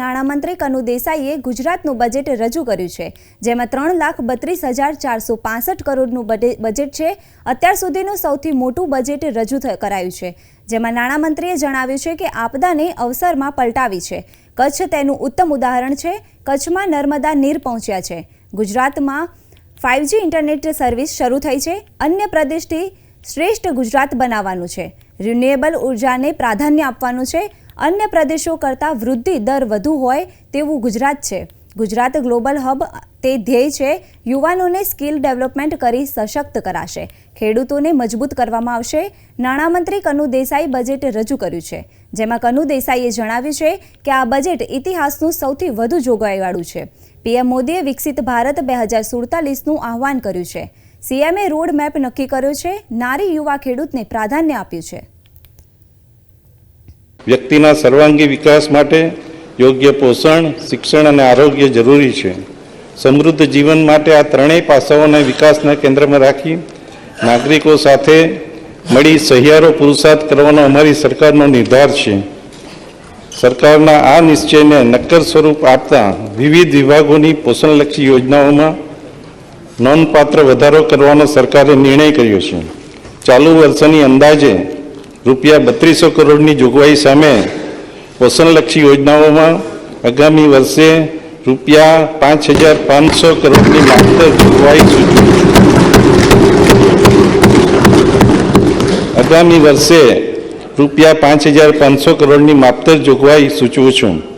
નાણામંત્રી કનુ દેસાઈએ ગુજરાતનું બજેટ રજૂ કર્યું છે, જેમાં ત્રણ લાખ બત્રીસ હજાર ચારસો પાસઠ કરોડનું બજેટ છે. અત્યાર સુધીનું સૌથી મોટું બજેટ રજૂ કરાયું છે, જેમાં નાણામંત્રીએ જણાવ્યું છે કે આપદાને અવસરમાં પલટાવી છે. કચ્છ તેનું ઉત્તમ ઉદાહરણ છે. કચ્છમાં નર્મદા નીર પહોંચ્યા છે. ગુજરાતમાં ફાઇવજી ઇન્ટરનેટ સર્વિસ શરૂ થઈ છે. અન્ય પ્રદેશથી શ્રેષ્ઠ ગુજરાત બનાવવાનું છે. રિન્યુએબલ ઉર્જાને પ્રાધાન્ય આપવાનું છે. અન્ય પ્રદેશો કરતાં વૃદ્ધિ દર વધુ હોય તેવું ગુજરાત છે. ગુજરાત ગ્લોબલ હબ તે ધ્યેય છે યુવાનોને સ્કિલ ડેવલપમેન્ટ કરી સશક્ત કરાશે. ખેડૂતોને મજબૂત કરવામાં આવશે. નાણામંત્રી કનુ દેસાઈ બજેટ રજૂ કર્યું છે. જેમાં કનુ દેસાઈએ જણાવ્યું છે કે આ બજેટ ઇતિહાસનું સૌથી વધુ જોગવાઈવાળું છે. પીએમ મોદીએ વિકસિત ભારત બે હજાર સુડતાલીસનું આહવાન કર્યું છે. સીએમએ રોડ મેપ નક્કી કર્યો છે. નારી યુવા ખેડૂતને પ્રાધાન્ય આપ્યું છે. વ્યક્તિના સર્વાંગી વિકાસ માટે યોગ્ય પોષણ, શિક્ષણ અને આરોગ્ય જરૂરી છે. સમૃદ્ધ જીવન માટે આ ત્રણેય પાસાઓને વિકાસના કેન્દ્રમાં રાખી નાગરિકો સાથે મળી સહિયારો પુરુષાર્થ કરવાનો અમારી સરકારનો નિર્ધાર છે. સરકારના આ નિશ્ચયને નક્કર સ્વરૂપ આપતા વિવિધ વિભાગોની પોષણલક્ષી યોજનાઓમાં નોંધપાત્ર વધારો કરવાનો સરકારે નિર્ણય કર્યો છે. ચાલુ વર્ષની અંદાજે રૂપિયા બત્રીસો કરોડની જોગવાઈ સામે પોષણલક્ષી યોજનાઓમાં આગામી વર્ષે રૂપિયા પાંચ હજાર પાંચસો કરોડની માત્ર જોગવાઈ સૂચવું આગામી વર્ષે રૂપિયા પાંચ હજાર પાંચસો કરોડની માપતર જોગવાઈ સૂચવું છું.